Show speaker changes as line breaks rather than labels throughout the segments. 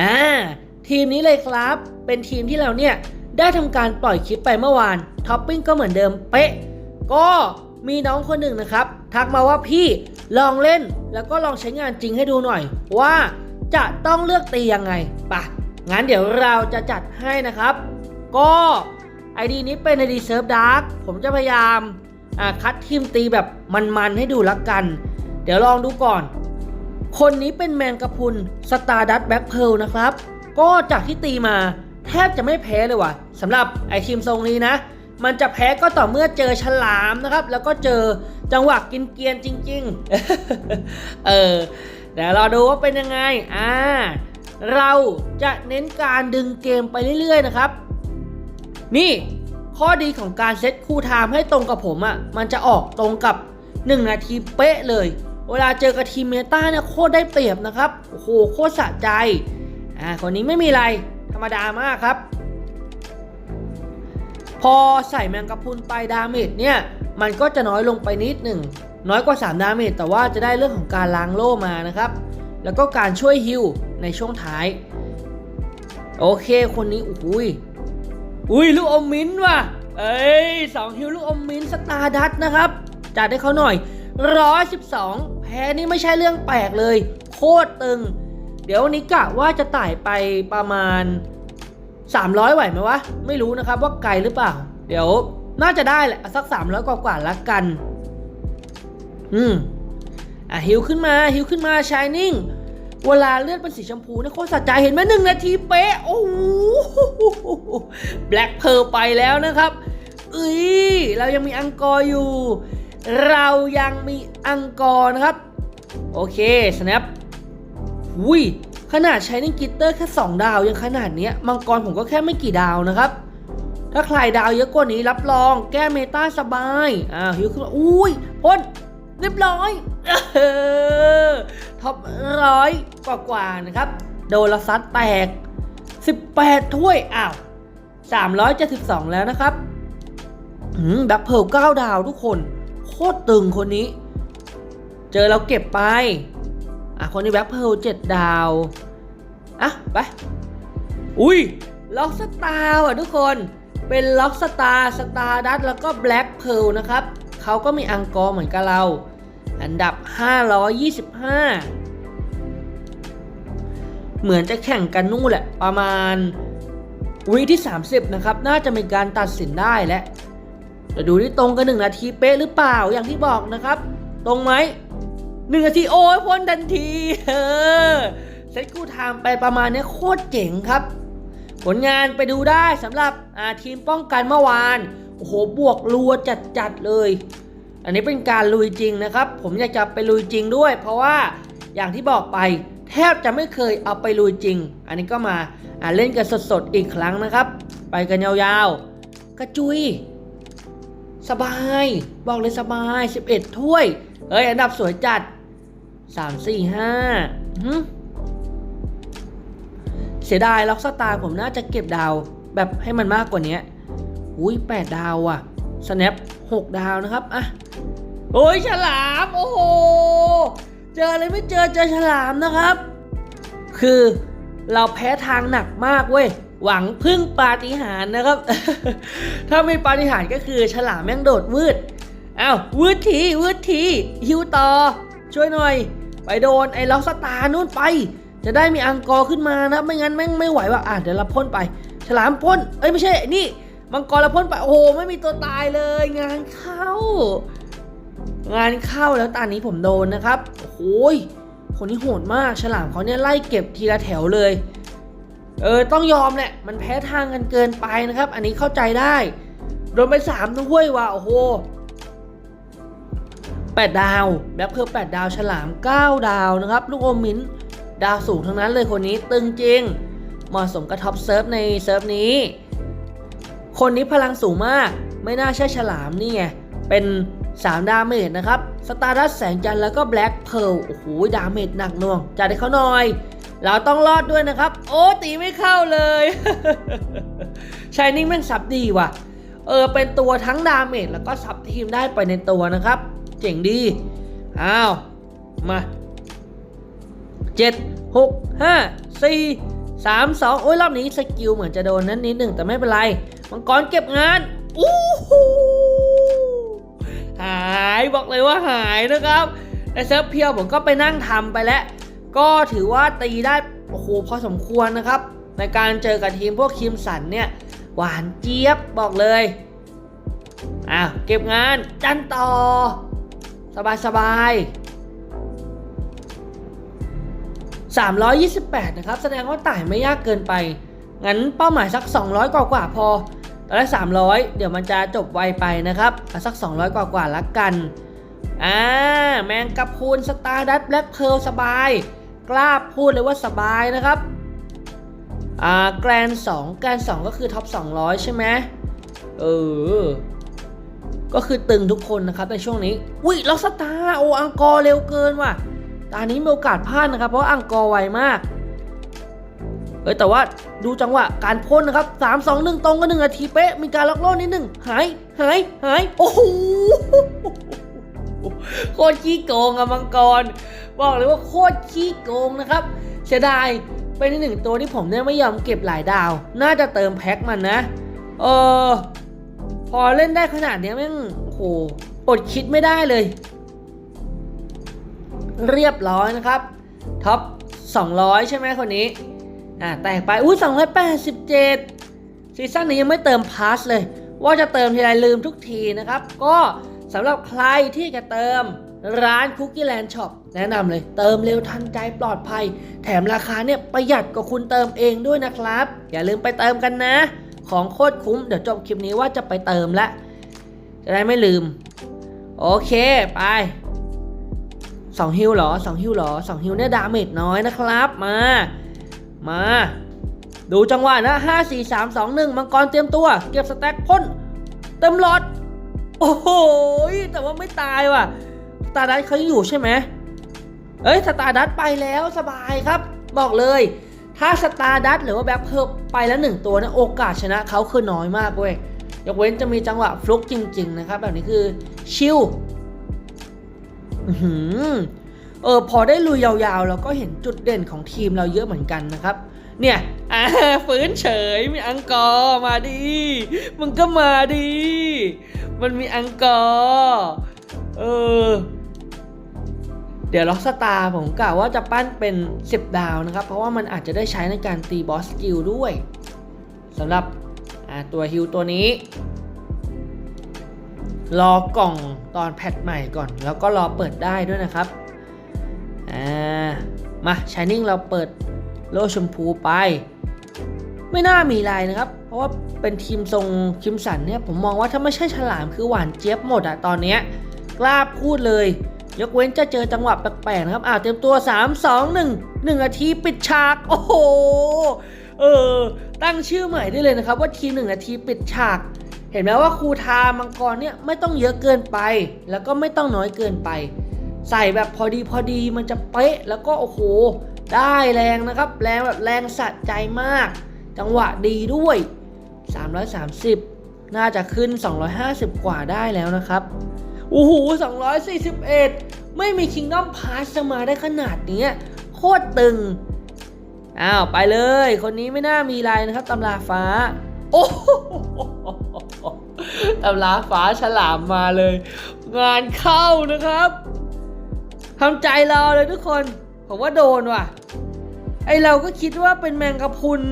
อ่าทีมนี้เลยครับ เป็นทีมที่เราเนี่ยได้ทำการปล่อยคลิปไปเมื่อวานท็อปปิ้งก็เหมือนเดิมเป๊ะ ก็มีน้องคนหนึ่งนะครับ ทักมาว่าพี่ลองเล่นแล้วก็ลองใช้งานจริงให้ดูหน่อย ว่าจะต้องเลือกตียังไงปะงั้นเดี๋ยวเราจะจัดให้นะครับ ก็ไอดีนี้เป็นไอดีเซิร์ฟดาร์กผมจะพยายามคัดทีมตีแบบมันๆให้ดูละกัน เดี๋ยวลองดูก่อน คนนี้เป็นแมงกะพุนสตาร์ดัตแบ็คเพลนะครับ ก็จากที่ตีมาแทบจะไม่แพ้เลยว่ะสำหรับไอทีมทรงนี้นะ มันจะแพ้ก็ต่อเมื่อเจอฉลามนะครับ แล้วก็เจอจังหวะกินเกียนจริง ๆ เออเดี๋ยวเราดูว่าเป็นยังไง อ่า เราจะเน้นการดึงเกมไปเรื่อย ๆ นะครับ นี่ข้อดีของการเซตคู่ไทม์ให้ตรงกับผมอะ่ะ มันจะออกตรงกับ 1 นาทีเป๊ะเลย เวลาเจอกับทีมเมตาเนี่ยโคตรได้เปรียบนะครับ โอ้โหโคตรสะใจ อ่าคนนี้ไม่มีอะไรธรรมดามากครับ พอใส่แมงกะพุนไปดาเมจเนี่ย มันก็จะน้อยลงไปนิดหนึ่ง น้อยกว่า 3 ดาเมจแต่ว่าจะได้เรื่องของการล้างโล่มานะครับ แล้วก็การช่วยฮิลในช่วงท้าย โอเคคนนี้อุ้ยอุ้ยลูกอมมิ้นว่ะ เอ้ยสองฮิวลูกอมมิ้นสตาร์ดัตนะครับจัดให้เขาหน่อย 112 แพ้นี่ไม่ใช่เรื่องแปลกเลย โคตรตึง เดี๋ยววันนี้กะว่าจะไต่ไปประมาณ 300 ไหวไหมวะ ไม่รู้นะครับว่าไกลหรือเปล่า เดี๋ยวน่าจะได้แหละสัก 300 กว่ากว่าละกัน อืมอะฮิวขึ้นมาฮิวขึ้นมาชายนิ่งเวลาเลือดเป็นสีชมพูนะโคตรสะใจเห็นไหมหนึ่งนาทีเป๊ะ โอ้โหแบล็คเพร์ไปแล้วนะครับเอ้ยเรายังมีอังกอร์อยู่ เรายังมีอังกอร์นะครับ โอเค snap อุ้ยขนาดใช้นิ่งกิตเตอร์แค่ 2 ดาวยังขนาดเนี้ยมังกรผมก็แค่ไม่กี่ดาวนะครับ ถ้าใครดาวเยอะกว่านี้รับรองแก้เมตาสบายอ่าฮิวขึ้นมาอุ้ยพ่นเรียบร้อยออท็อปร้อยกว่ากว่านะครับ โดนละซัดแตก 18 ถ้วยอ้าว372 แล้วนะครับ อืมดับเพิล9ดาวทุกคน โคตรตึงคนนี้ เจอเราเก็บไป อะ คนนี้แบ็คเพิล7ดดาว อะ ไป อุ้ยล็อกสตาร์ว่ะทุกคนเป็นล็อกสตาร์สตาร์ดัตแล้วก็แบล็กเพลนะครับเขาก็มีอังกอร์เหมือนกับเรา อันดับ 525 เหมือนจะแข่งกันนู่นแหละ ประมาณวิที่ 30 นะครับ น่าจะมีการตัดสินได้และ จะดูที่ตรงกันหนึ่งนาทีเป๊ะหรือเปล่าอย่างที่บอกนะครับ ตรงไหมหนึ่งนาทีโอ้ยพ้นทันทีเออเซตกูไทม์ไปประมาณนี้โคตรเจ๋งครับ ผลงานไปดูได้สำหรับทีมป้องกันเมื่อวานโอ้โหบวกรัวจัดๆเลย อันนี้เป็นการลุยจริงนะครับ ผมอยากจะไปลุยจริงด้วย เพราะว่าอย่างที่บอกไป แทบจะไม่เคยเอาไปลุยจริง อันนี้ก็มาเล่นกันสดๆอีกครั้งนะครับ ไปกันยาวๆ กระจุย สบาย บอกเลยสบาย 11 ถ้วย เฮ้ย อันดับสวยจัด 3 4 5หึเสียดายล็อกสตาร์ผมน่าจะเก็บดาวแบบให้มันมากกว่านี้อุ้ย 8 ดาวอะ snap 6 ดาวนะครับอะโอ้ยฉลาม โอ้โห เจออะไรไม่เจอเจอฉลามนะครับ คือเราแพ้ทางหนักมากเว้ย หวังพึ่งปาฏิหาริย์นะครับ ถ้าไม่ปาฏิหาริย์ก็คือฉลามแม่งโดดวืดอ้าววืดทีวืดทีฮิวต่อ ช่วยหน่อย ไปโดนไอ้ล็อกสตาร์นู่นไป จะได้มีอังกอร์ขึ้นมานะไม่งั้นแม่งไม่ไหวว่ะอะเดี๋ยวเราพ่นไป ฉลามพ่นเอ้ยไม่ใช่นี่มังกรเราพ่นไปโอ้โหไม่มีตัวตายเลย งานเข้า งานเข้าแล้วตอนนี้ผมโดนนะครับโอ้ยคนนี้โหดมากฉลามเขาเนี่ยไล่เก็บทีละแถวเลย เออต้องยอมแหละ มันแพ้ทางกันเกินไปนะครับ อันนี้เข้าใจได้ โดนไปสามถ้วยว่ะโอ้โหแปดดาวแบ็คเพิร์แปดดาวฉลามเก้าดาวนะครับ ลูกอมมิ้นดาวสูงทั้งนั้นเลยคนนี้ตึงจริงเหมาะสมกับท็อปเซิร์ฟในเซิร์ฟนี้ คนนี้พลังสูงมาก ไม่น่าใช่ฉลามนี่ไง เป็น 3 ดาเมจนะครับ สตาร์ดัสแสงจันทร์แล้วก็แบล็กเพร์ลโอ้โห ดาเมจหนักหน่วงจัดให้เขาหน่อย เราต้องรอดด้วยนะครับ โอ้ตีไม่เข้าเลยชายนิ่งแม่งซับดีว่ะ เออเป็นตัวทั้งดาเมจแล้วก็ซับทีมได้ไปในตัวนะครับ เจ๋งดี อ้าว มาเจ็ดหกห้าสี่สามสองโอ้ยรอบนี้สกิลเหมือนจะโดนนั้นนิดหนึ่งแต่ไม่เป็นไร มังกรเก็บงาน อู้หูหายบอกเลยว่าหายนะครับในเซิร์ฟเพียวผมก็ไปนั่งทำไปแล้ว ก็ถือว่าตีได้โอ้โหพอสมควรนะครับ ในการเจอกับทีมพวกคิมสันเนี่ย หวานเจี๊ยบบอกเลยอ้าวเก็บงานจันต่อ สบายสบาย328 นะครับ แสดงว่าต่ายไม่ยากเกินไป งั้นเป้าหมายสัก 200 กว่ากว่าๆพอตอนแรก300 เดี๋ยวมันจะจบไวไปนะครับเอาสัก 200 กว่ากว่าๆละกัน อ่า แมงกะพรุนสตาร์ดัตแบล็คเพลสบาย กล้าพูดเลยว่าสบายนะครับ อ่าแกรน2แกรน2ก็คือท็อป200 ใช่ไหมเออ ก็คือตึงทุกคนนะครับในช่วงนี้ อุ้ยล็อกสตาร์โออังกอร์เร็วเกินว่ะตอนนี้มีโอกาสพลาดนะครับ เพราะอังกอร์ไวมากเออแต่ว่าดูจังหวะการพ่นนะครับ 3 2 1 ตรงกันหนึ่งนาทีเป๊ะ มีการล็อกโล่นิดหนึ่งหาย หาย หาย โอ้โห โคตรขี้โกงอะมังกร บอกเลยว่าโคตรขี้โกงนะครับ เสียดายเป็นหนึ่งตัวที่ผมเนี่ยไม่ยอมเก็บหลายดาว น่าจะเติมแพ็คมันนะ เออ พอเล่นได้ขนาดนี้แม่งโอ้โหอดคิดไม่ได้เลย เรียบร้อยนะครับ ท็อป 200 ใช่ไหมคนนี้ อ่าแตกไปอุ้ย287 ซีซั่นนี้ยังไม่เติมพาสเลย ว่าจะเติมทีไรลืมทุกทีนะครับ ก็ สำหรับใครที่จะเติมร้านคุกกี้แลนด์ช็อปแนะนำเลย เติมเร็วทันใจปลอดภัย แถมราคาเนี่ยประหยัดกว่าคุณเติมเองด้วยนะครับ อย่าลืมไปเติมกันนะ ของโคตรคุ้ม เดี๋ยวจบคลิปนี้ว่าจะไปเติมละ จะได้ไม่ลืม โอเคไป2ฮิวเหรอ2ฮิวเหรอ2ฮิวเนี่ยดาเมจน้อยนะครับมา มา ดูจังหวะนะ 5 4 3 2 1 มังกรเตรียมตัว เก็บสแต็กพ่นเต็มหลอด อ้โหแต่ว่าไม่ตายว่ะตาดัตเขายังอยู่ใช่ไหมเอ้ยสตาร์ดัตไปแล้วสบายครับ บอกเลย ถ้าสตาร์ดัตหรือว่าแบ็คเพิร์ไปแล้วหนึ่งตัวนะโอกาสชนะเขาคือน้อยมากเว้ยยกเว้นจะมีจังหวะฟลุกจริง ๆ นะครับ แบบนี้คือชิลอื้อหือเออพอได้ลุยยาวๆแล้วก็เห็นจุดเด่นของทีมเราเยอะเหมือนกันนะครับ เนี่ยอ่าฟื้นเฉยมีอังกอร์มาดีมึงก็มาดีมันมีอังกอร์เออเดี๋ยวล็อกสตาร์ผมกะว่าจะปั้นเป็น 10 ดาวนะครับ เพราะว่ามันอาจจะได้ใช้ในการตีบอสสกิลด้วยสำหรับตัวฮิวตัวนี้ รอกล่องตอนแพทใหม่ก่อน แล้วก็รอเปิดได้ด้วยนะครับ อ่า มาชายนิ่งเราเปิด โลชมพูไป ไม่น่ามีลายนะครับ เพราะว่าเป็นทีมทรงคิมสันเนี่ยผมมองว่าถ้าไม่ใช่ฉลามคือหวานเจี๊ยบหมดอะตอนเนี้ยกล้าพูดเลย ยกเว้นจะเจอจังหวะแปลกๆนะครับอ่าเตรียมตัว 3 2 1 1นาทีปิดฉาก โอ้โหเออตั้งชื่อใหม่ได้เลยนะครับ ว่าทีม1นาทีปิดฉาก เห็นไหมว่าครูทามังกรเนี่ยไม่ต้องเยอะเกินไป แล้วก็ไม่ต้องน้อยเกินไป ใส่แบบพอดีพอดีมันจะเป๊ะแล้วก็โอ้โห ได้แรงนะครับ แรงแบบแรงสะใจมาก จังหวะดีด้วย 330 น่าจะขึ้น 250 กว่าได้แล้วนะครับโอ้โห241 ไม่มี Kingdom Pass จะมาได้ขนาดนี้โคตรตึง อ้าว ไปเลย คนนี้ไม่น่ามีอะไรนะครับตำราฟ้า โอ้โหตำราฟ้าฉลามมาเลย งานเข้านะครับทำใจรอเลยทุกคน ผมว่าโดนว่ะ ไอเราก็คิดว่าเป็นแมงกะพรุน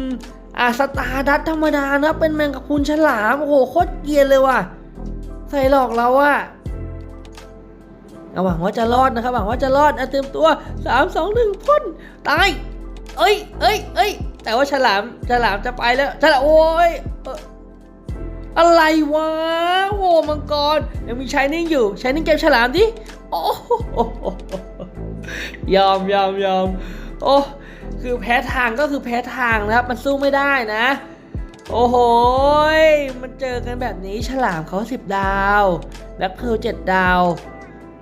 อ่าสตาร์ดัตธรรมดานะเป็นแมงกะพรุนฉลามโอ้โหโคตรเกียนเลยว่ะ ใส่หลอกเราอะเอาหวังว่าจะรอดนะครับหวังว่าจะรอดอะเตรียมตัวสามสองหนึ่งพ่นตายเอ้ยเอ้ยเอ้ยแต่ว่าฉลามฉลามจะไปแล้วฉลามโอ้ยอะไรวะโหมังกรยังมีชายนิ่งอยู่ชายนิ่งเก็บฉลามดิโอ้โห ยอมยอมยอมโอ้คือแพ้ทางก็คือแพ้ทางนะครับ มันสู้ไม่ได้นะ โอ้โหยมันเจอกันแบบนี้ฉลามเขาสิบดาวแบ็คเพลเจ็ดดาว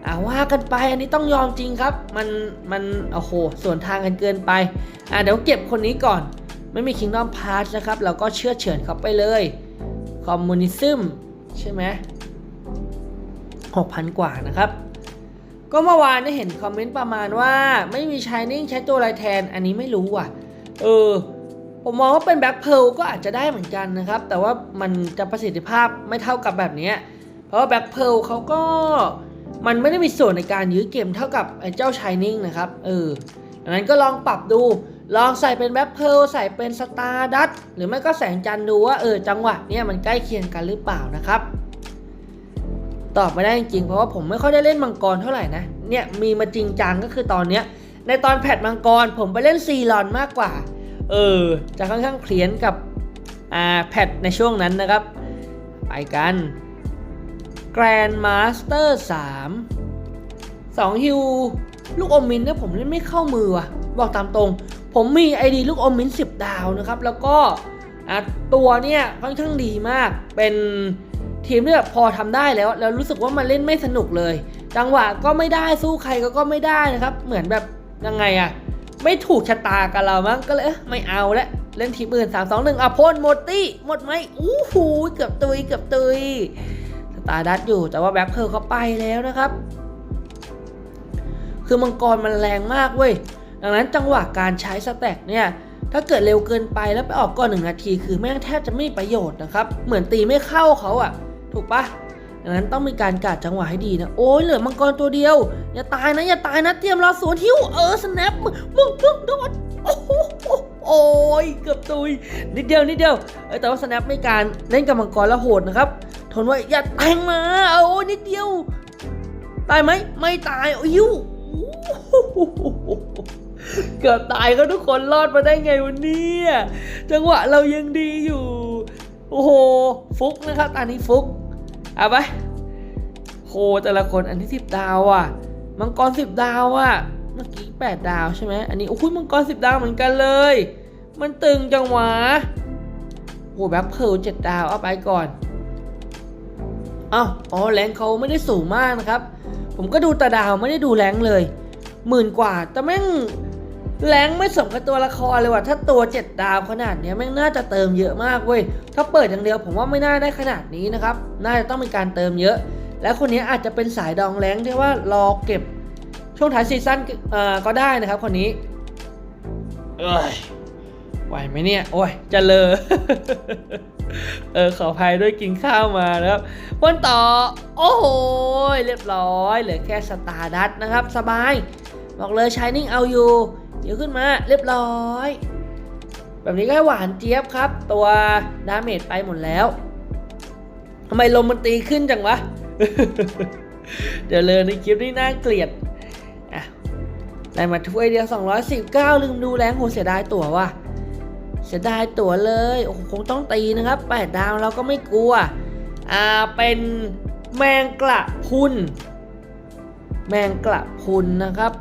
อ่าว่ากันไปอันนี้ต้องยอมจริงครับ มันมันโอ้โหส่วนทางกันเกินไปอ่าเดี๋ยวเก็บคนนี้ก่อน ไม่มี Kingdom Pass นะครับ เราก็เชื่อเฉือนเขาไปเลยคอมมูนิซึมใช่ไหม6,000กว่านะครับ ก็เมื่อวานได้เห็นคอมเมนต์ประมาณว่าไม่มี Shining ใช้ตัวอะไรแทน อันนี้ไม่รู้อะ เออ ผมมองว่าเป็นแบ็คเพลก็อาจจะได้เหมือนกันนะครับ แต่ว่ามันจะประสิทธิภาพไม่เท่ากับแบบนี้ เพราะว่าแบ็คเพลเขาก็มันไม่ได้มีส่วนในการยื้อเกมเท่ากับไอ้เจ้า Shining นะครับ เออดังนั้นก็ลองปรับดู ลองใส่เป็นแบ็คเพลใส่เป็นสตาร์ดัตหรือไม่ก็แสงจันทร์ดูว่าเออจังหวะเนี่ยมันใกล้เคียงกันหรือเปล่านะครับ ตอบไม่ได้จริงๆเพราะว่าผมไม่ค่อยได้เล่นมังกรเท่าไหร่นะ เนี่ยมีมาจริงจังก็คือตอนเนี้ยในตอนแพทมังกรผมไปเล่นซีรอนมากกว่า เออจะค่อนข้างเคลียนกับอ่าแพทในช่วงนั้นนะครับ ไปกัน Grand Master 3 2ฮิวลูกอมมินเนี่ยผมเล่นไม่เข้ามือว่ะ บอกตามตรง ผมมี ID ลูกอมมิน10 ดาวนะครับ แล้วก็ตัวเนี่ยค่อนข้างดีมากเป็น ทีมที่แบบพอทำได้แล้ว แล้วรู้สึกว่ามันเล่นไม่สนุกเลย จังหวะก็ไม่ได้สู้ใครก็ก็ไม่ได้นะครับ เหมือนแบบยังไงอะไม่ถูกชะตากับเรามั้งก็เลยไม่เอาแล้วเล่นทีมอื่นสามสองหนึ่งอะพ่นหมดตี้หมดไหมอู้หูเกือบตุยเกือบตุยสตาร์ดัตอยู่แต่ว่าแบ็คเพิร์ลเขาไปแล้วนะครับ คือมังกรมันแรงมากเว้ยดังนั้นจังหวะการใช้สแต็กเนี่ยถ้าเกิดเร็วเกินไปแล้วไปออกก่อนหนึ่งนาที คือแม่งแทบจะไม่มีประโยชน์นะครับ เหมือนตีไม่เข้าเขาอะ ถูกปะดังนั้นต้องมีการกาดจังหวะให้ดีนะ โอ้ยเหลือมังกรตัวเดียว อย่าตายนะ อย่าตายนะ เตรียมรอสวนหิวเออสแนปมึงมึงโดนโอ้โหโอ้ยเกือบตุย นิดเดียวนิดเดียวเออแต่ว่าสแนปไม่การเล่นกับมังกรแล้วโหดนะครับ ทนไว้อย่าแทงมาโอ้ยนิดเดียว ตายไหมไม่ตายโอ้ยยูเกือบตายก็ทุกคนรอดมาได้ไงวันนี้จังหวะเรายังดีอยู่ โอ้โห ฟุกนะครับตอนนี้ฟุก เอาไปโหแต่ละคนอันที่สิบดาวอะ มังกรสิบดาวอะ เมื่อกี้แปดดาวใช่ไหมอันนี้โอ้โหมังกรสิบดาวเหมือนกันเลย มันตึงจังหวะโหแบ็คเพลเจ็ดดาวเอาไปก่อนอ้าวอ๋อแรงเขาไม่ได้สูงมากนะครับ ผมก็ดูแตาดาวไม่ได้ดูแรงเลยหมื่นกว่าแต่แม่ง แรงไม่สมกับตัวละครเลยว่ะถ้าตัวเจ็ดดาวขนาดเนี้ยแม่งน่าจะเติมเยอะมากเว้ยถ้าเปิดอย่างเดียวผมว่าไม่น่าได้ขนาดนี้นะครับน่าจะต้องมีการเติมเยอะ และคนนี้อาจจะเป็นสายดองแรงที่ว่ารอเก็บช่วงท้ายซีซั่นเอ่อก็ได้นะครับคนนี้เอ้ยไหวไหมเนี่ยโอ้ยจะเลอเออขออภัยด้วยกินข้าวมานะครับวนต่อ โอ้โหเรียบร้อยเหลือแค่สตาร์ดัตนะครับ สบาย บอกเลยชายนิ่งเอาอยู่ เดี๋ยวขึ้นมาเรียบร้อย แบบนี้ก็หวานเจี๊ยบครับ ตัวดาเมจไปหมดแล้วทำไมลมมันตีขึ้นจังวะ เดี๋ยวเลยในคลิปนี้น่าเกลียดอะได้มาถ้วยเดียว 219 ลืมดูแรงโหเสียดายตั๋วว่ะเสียดายตั๋วเลยโอ้คงต้องตีนะครับ 8 ดาวเราก็ไม่กลัว อ่า เป็นแมงกระพรุน แมงกระพรุนนะครับ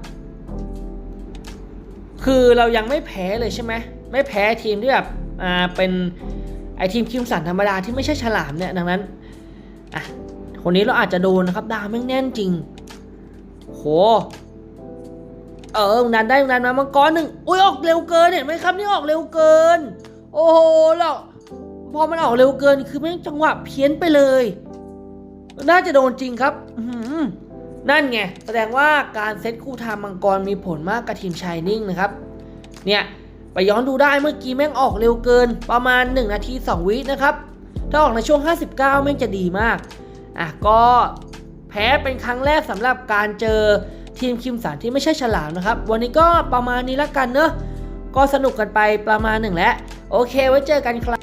คือเรายังไม่แพ้เลยใช่ไหมไม่แพ้ทีมที่แบบอ่าเป็นไอทีมคิมสันธรรมดาที่ไม่ใช่ฉลามเนี่ยดังนั้นอะคนนี้เราอาจจะโดนนะครับดาวแม่งแน่นจริงโหเออมึงดันได้มึงดันมามังกรหนึ่งอุ้ยออกเร็วเกินเห็นไหมครับนี่ออกเร็วเกิน โอ้โหแล้วพอมันออกเร็วเกินคือแม่งจังหวะเพี้ยนไปเลย น่าจะโดนจริงครับ อื นั่นไง แสดงว่าการเซตคู่ทางมังกรมีผลมากกับทีมชายนิ่งนะครับ เนี่ยไปย้อนดูได้เมื่อกี้แม่งออกเร็วเกิน ประมาณ 1 นาที 2 วินะครับ ถ้าออกในช่วง 59 แม่งจะดีมาก อะก็แพ้เป็นครั้งแรกสำหรับการเจอทีมคิมสันที่ไม่ใช่ฉลามนะครับ วันนี้ก็ประมาณนี้ละกันเนอะก็สนุกกันไปประมาณหนึ่งแล้ว โอเคไว้เจอกันครับ